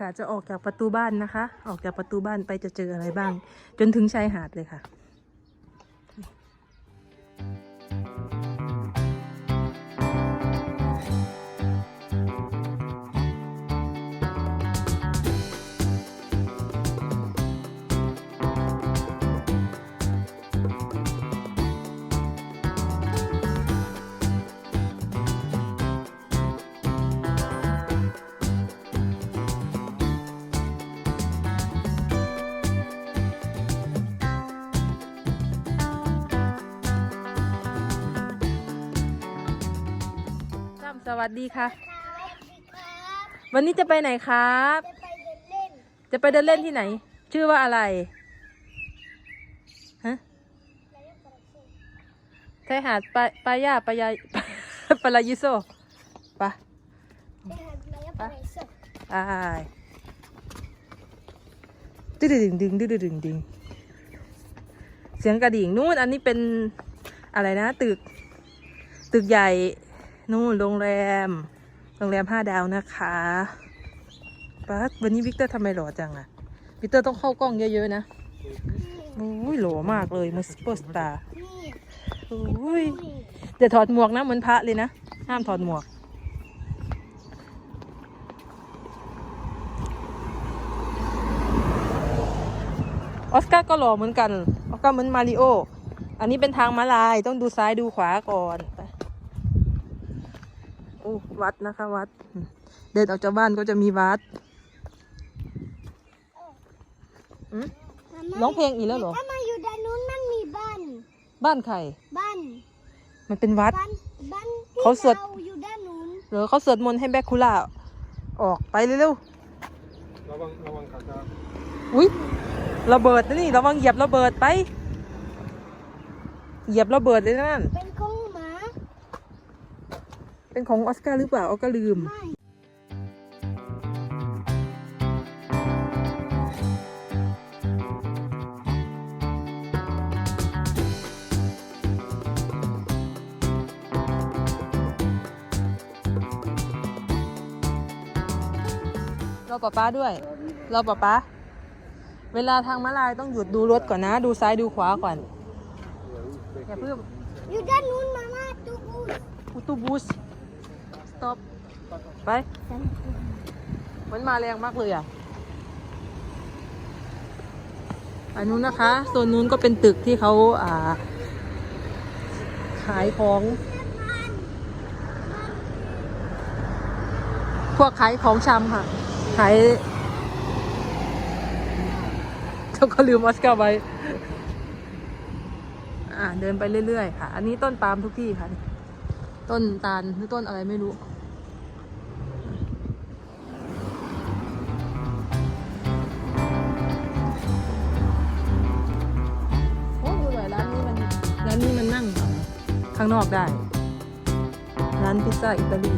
ค่ะจะออกจากประตูบ้านนะคะ ออกจากประตูบ้านไปจะเจออะไรบ้าง จนถึงชายหาดเลยค่ะ วัสดีค่ะ วันนี้จะไปไหนครับ จะไปเดินเล่น จะไปเดินเล่นที่ไหน ชื่อว่าอะไร ฮะไทยหาดปาปายาปายาปาลายิโซปะไปหาอะไรก็ไปสดอายดึงดึงดึงดึงดึงดึงดึงเสียงกระดิ่งนู่นอันนี้เป็นอะไรนะ ตึก ตึกใหญ่ นู่นโรงแรม โรงแรมห้าดาวนะคะป๊าวันนี้วิกเตอร์ทำไมหล่อจังอะวิกเตอร์ต้องเข้ากล้องเยอะๆนะอุ้ยหล่อมากเลยมันซุปเปอร์สตาร์อุ้ยเดี๋ยวถอดหมวกนะเหมือนพระเลยนะ ห้ามถอดหมวก ออสการ์ก็หล่อเหมือนกัน ออสการ์เหมือนมาริโอ อันนี้เป็นทางม้าลายต้องดูซ้ายดูขวาก่อนไป โอ้วัดนะคะวัด เดินออกจากบ้านก็จะมีวัดอืมร้องเพลงอีกแล้วเหรอถ้ามาอยู่ด้านนู้นมันมีบ้าน บ้านใคร บ้าน มันเป็นวัด บ้านบ้านที่เขาสวดรอยู่ด้านนู้นหรือเขาสวดมนต์ให้แบคคูล่าออกไปเร็วระวังระวังขาจาๆอุ้ยระเบิดนะนี่ระวังเหยียบระเบิดไป เหยียบระเบิดเลยนะนั่น เป็นของหมาเป็นของออสการ์หรือเปล่าออสการ์ลืมไม่รอป้าป้าด้วยรอป้าป้าเวลาทางม้าลายต้องหยุดดูรถก่อนนะ ดูซ้ายดูขวาก่อน อย่าเพิ่มอยู่ด้านนู้นมาม่าตู้บูส อุตูบูสส ต็อปไปมันมาแรงมากเลยอะอันนู้นนะคะโซนนู้นก็เป็นตึกที่เขาอ่า ขายของ พวกขายของชำค่ะ ขายเขาก็ลืมออสการ์ไว้อ่าเดินไปเรื่อยๆค่ะ อันนี้ต้นปาล์มทุกที่ค่ะ ต้นตาลหรือต้นอะไรไม่รู้ ข้างนอกได้ ร้านพิซซ่าอิตาลี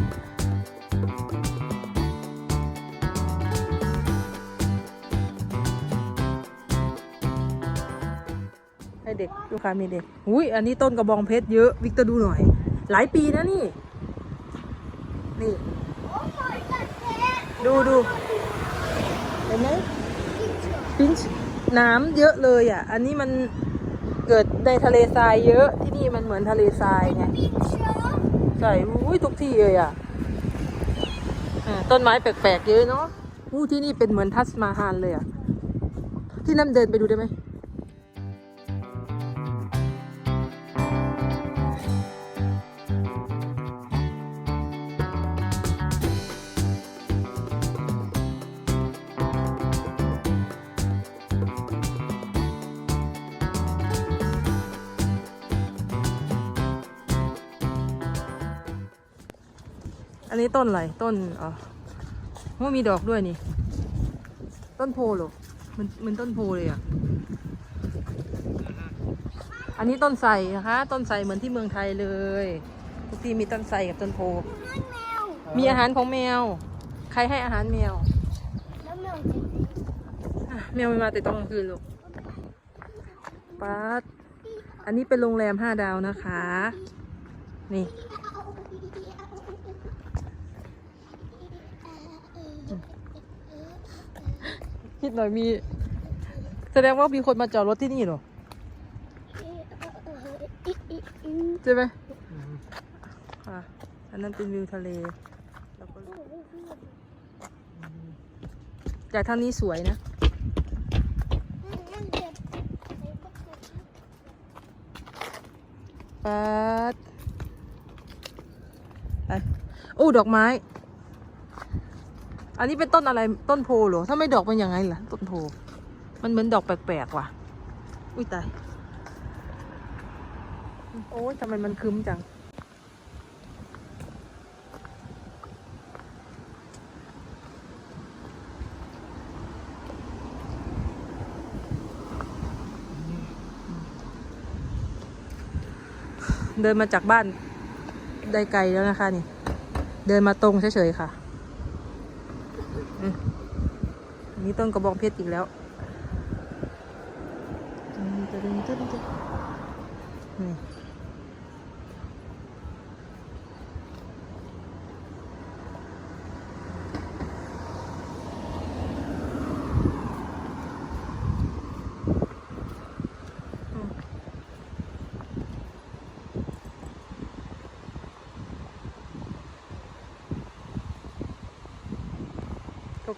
ให้เด็กลูกค้ามีเด็ก อุ้ยอันนี้ต้นกระบองเพชรเยอะ วิกเตอร์ดูหน่อย หลายปีนะนี่ นี่ ดูดูเห็นไหมพินช์น้ำเยอะเลยอะ อันนี้มัน เกิดในทะเลทรายเยอะที่นี่มันเหมือนทะเลทรายไงใช่อุ้ยทุกที่เลยอะต้นไม้แปลกๆเยอะเนาะอู้ที่นี่เป็นเหมือนทัสมาฮานเลยอะที่น้ำเดินไปดูได้ไหม นนี้ต้นอะไร ต้นอ๋อว่ามีดอกด้วยนี่ ต้นโพเหรอมันมันต้นโพเลยอะ อันนี้ต้นไทรนะคะ ต้นไทรเหมือนที่เมืองไทยเลยทุกที่มีต้นไทรกับต้นโพนั่นแมวมีอาหารของแมว ใครให้อาหารแมวแล้วแมวอะแมวไม่มาแต่ตอนกลางคืนลูกป๊าดอันนี้เป็นโรงแรมห้าดาวนะคะ นี่ นิดหน่อยมี แสดงว่ามีคนมาจอดรถที่นี่เหรอใช่ไหมค่ะอันนั้นเป็นวิวทะเลแล้วก็จากทางนี้สวยนะปัดไปโอ้ดอกไม้ อันนี้เป็นต้นอะไรต้นโพหรอถ้าไม่ดอกเป็นยังไงล่ะ ต้นโพ มันเหมือนดอกแปลกๆว่ะ อุ้ยตาย โอ้ยทำไมมันคึมจัง เดินมาจากบ้านได้ไกลแล้วนะคะนี่ เดินมาตรงเฉยๆค่ะ นี่ต้นกระบองเพชรอีกแล้วตึ้งตึ้งตึ้ง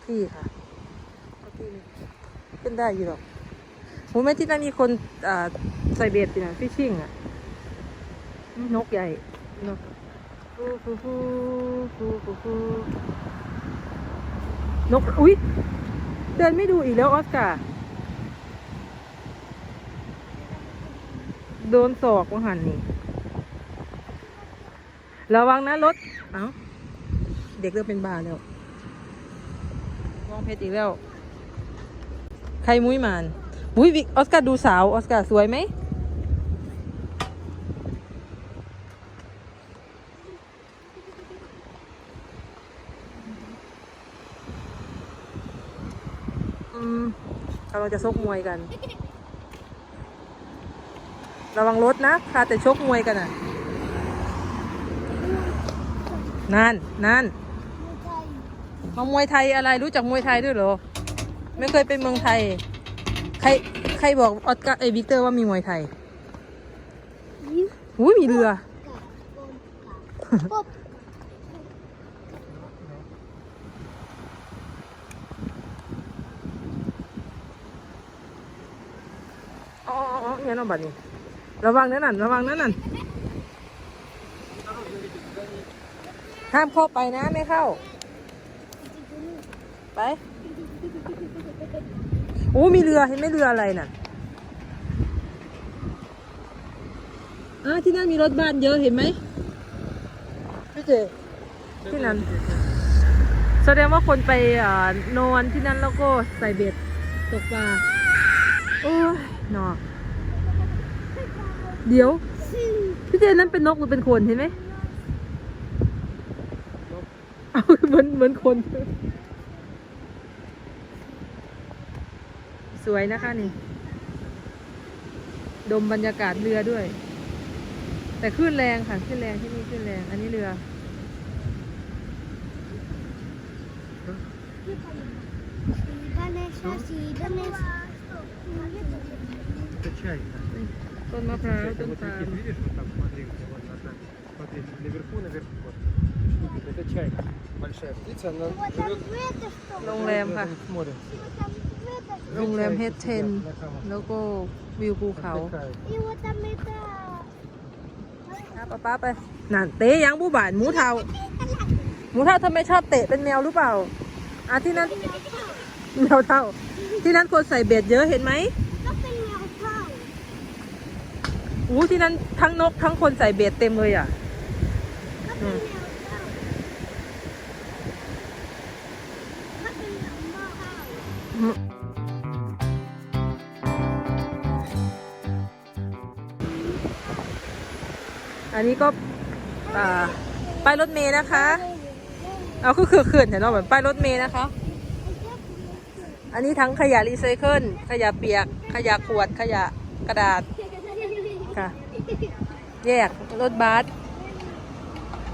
ทุกที่ค่ะทุกที่ขึ้นได้อยู่หรอกโหแม่ที่นั่นมีคนอ่าใส่เบ็ดอยู่นะฟิชชิ่งอะ นกใหญ่นกฟูฟูฟูฟูฟูฟูนก อุ๊ย เดินไม่ดูอีกแล้วออสการ์โดนศอกว่าหันนี่ ระวังนะรถ เอ้า เด็กเริ่มเป็นบาแล้วม องเพชรอีกแล้ว ใครมุ้ยมานมุ้ยวิกออสการ์ดูสาว ออสการ์สวยไหม อืมกำลังจะชกมวยกัน ระวังรถนะพาแต่ชกมวยกันอะ นั่น นั่น มามวยไทยอะไรรู้จักมวยไทยด้วยเหรอ ไม่เคยไปเมืองไทย ใครใครบอกออสการ์ไอวิกเตอร์ว่ามีมวยไทยอุ้ยมีเรือ อ๋ออ๋อเนี่ยน้องบัดนี้ ระวังนั่นน่ะระวังนั่นน่ะห้ามเข้าไปนะไม่เข้า ไปโอ้มีเรือเห็นไหมเรืออะไรน่ะอ่าที่นั่นมีรถบ้านเยอะเห็นไหมพี่เจที่นั่น แสดงว่าคนไปอนอนที่นั่นแล้วก็ใส่เบ็ดตกปลาโอ้ยหนอเดี๋ยว พี่เจนั้นเป็นนกหรือเป็นคนเห็นไหมเอาเหมือนเหมือนคน สวยนะคะนี่ ดมบรรยากาศเรือด้วย แต่คลื่นแรงค่ะคลื่นแรงที่นี่คลื่นแรง อันนี้เรือ Это чай. ต้นมะพร้าว Чай, ต้น вот ปาล์ม летит, видишь, вот там, смотри, где вот она. Смотри, наверху, наверху. Вот. Это чайка. Большая птица, она живет โรงแรมค่ะ с морем. โรงแรมเฮดเทน แล้วก็วิวภูเขา Отдыхает. И вот там это... ป้าป้าไปนั่นเตะยังผู้บานหมูเทาหมูเทาทำไมชอบเตะเป็นแมวหรือเปล่าอ่ะที่นั้นแมวเท่า ที่นั้นคนใส่เบ็ดเยอะเห็นไหม ก็เป็นแมวเท่า อู้ที่นั้นทั้งนกทั้งคนใส่เบ็ดเต็มเลยอ่ะ ก็เป็นแม อันนี้ก็ป้ายรถเมย์นะคะ เอาคือคือขื่นเห็นเราเหมือนป้ายรถเมย์นะคะ อันนี้ทั้งขยะรีไซเคิล ขยะเปียก ขยะขวด ขยะกระดาษ ค่ะ แยกรถบัส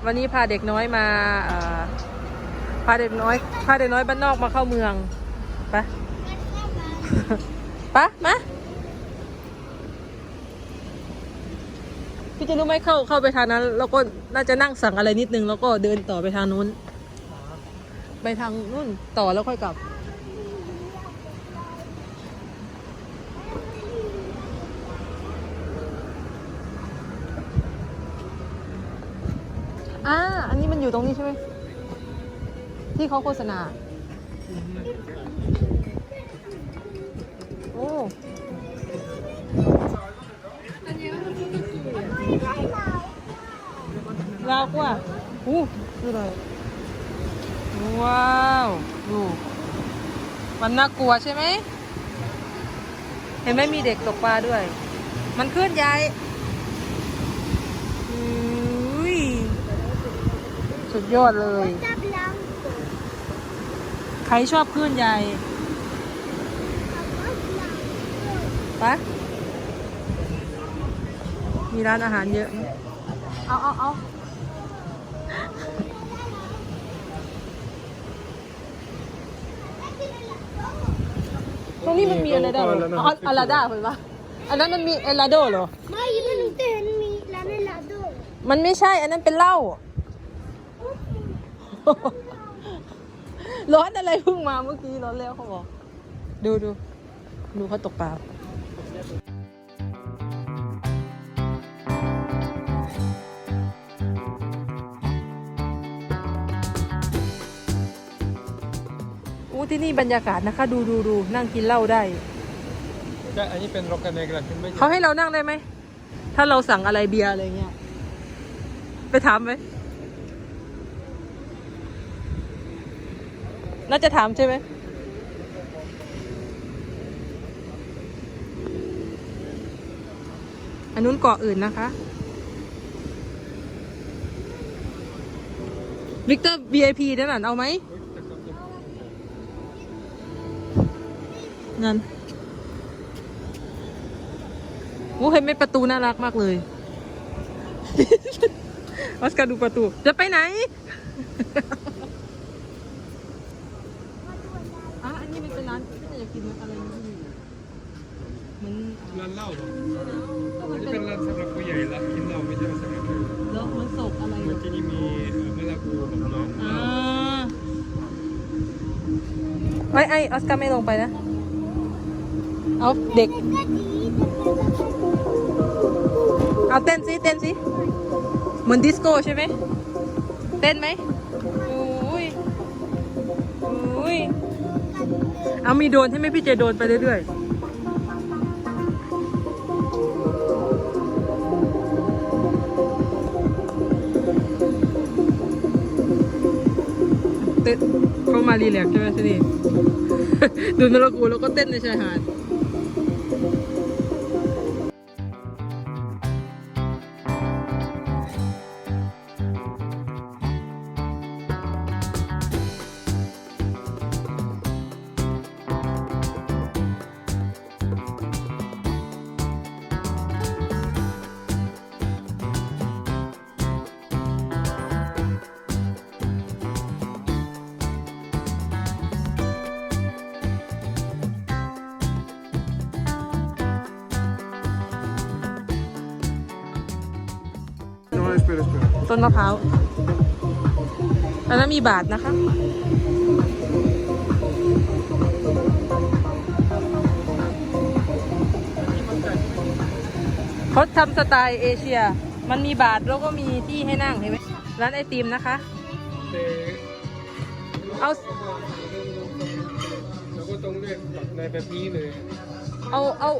วันนี้พาเด็กน้อยมาพาเด็กน้อย พาเด็กน้อยบ้านนอกมาเข้าเมือง ไป ปะมาพี่จะรู้ไหมเข้าเข้าไปทางนั้น แล้วก็น่าจะนั่งสั่งอะไรนิดนึง แล้วก็เดินต่อไปทางนู้น ไปทางนู้นต่อแล้วค่อยกลับ อ่า อันนี้มันอยู่ตรงนี้ใช่ไหมที่เขาโฆษณา อ้าวกว่าอู้ดูเลยว้าวดูมันน่ากลัวใช่ไหม เห็นไหมมีเด็กตกปลาด้วย มันเคลื่อนย้ายอุ้ยสุดยอดเลย ใครชอบคลื่นใหญ่ ปะมีร้านอาหารเยอะนะเอาเอาเอาตรงนี้มันมีอะไรได้เหรออ๋ออาราดาเหมือนปะอันนั้นมันมีเอลาโดเหรอ ไม่มันเต้นมีร้านในลาโด มันไม่ใช่ อันนั้นเป็นเหล้า ร้อนอะไรเพิ่งมาเมื่อกี้ร้อนแล้วเขาบอก ดูดูดูเขาตกปลา ที่นี่บรรยากาศนะคะ ดูดูดูนั่งกินเหล้าได้ใช่อันนี้เป็นร็อกกันเนกระขึ้นไม่เขาให้เรานั่งได้ไหม ถ้าเราสั่งอะไรเบียร์อะไรเงี้ย ไปถามไหมน่าจะถามใช่ไหมอันนู้นเกาะอื่นนะคะ วิกเตอร์ VIP นั่นน่ะเอาไหม นั่นโอ้เห็นไหมประตูน่ารักมากเลยออสการ์ดูประตู จะไปไหนอะอันนี้มันเป็นร้านที่อยากกินอะไรนี่มันร้านเหล้าเหรออันนี้เป็นร้านสำหรับผู้ใหญ่ละกินเหล้าไม่ใช่สำหรับเด็กแล้วมันโศกอะไรเหมือนที่นี่มีเอ่อมะละกอแบบนั้นอ่าไอ้ไอออสการ์ไม่ลงไปนะ เอาเด็ก เอาเต้นสิเต้นสิเหมือนดิสโก้ใช่ไหมเต้นไหมอุ้ยอุ้ยเอามีโดนใช่ไหมพี่เจโดนไปเรื่อยๆเต้นเข้ามารีแลกใช่ไหมที่นี่ดูนรกูแล้วก็เต้นในชายหาด No, espera, espera. ต้นมะพร้าวอันนั้นมีบาทนะคะ เขาทำสไตล์เอเชีย มันมีบาทแล้วก็มีที่ให้นั่งเห็นไหมร้านไอติมนะคะแต่เอาเราก็ต้องเลือกในแบบนี้เลย เอา เอา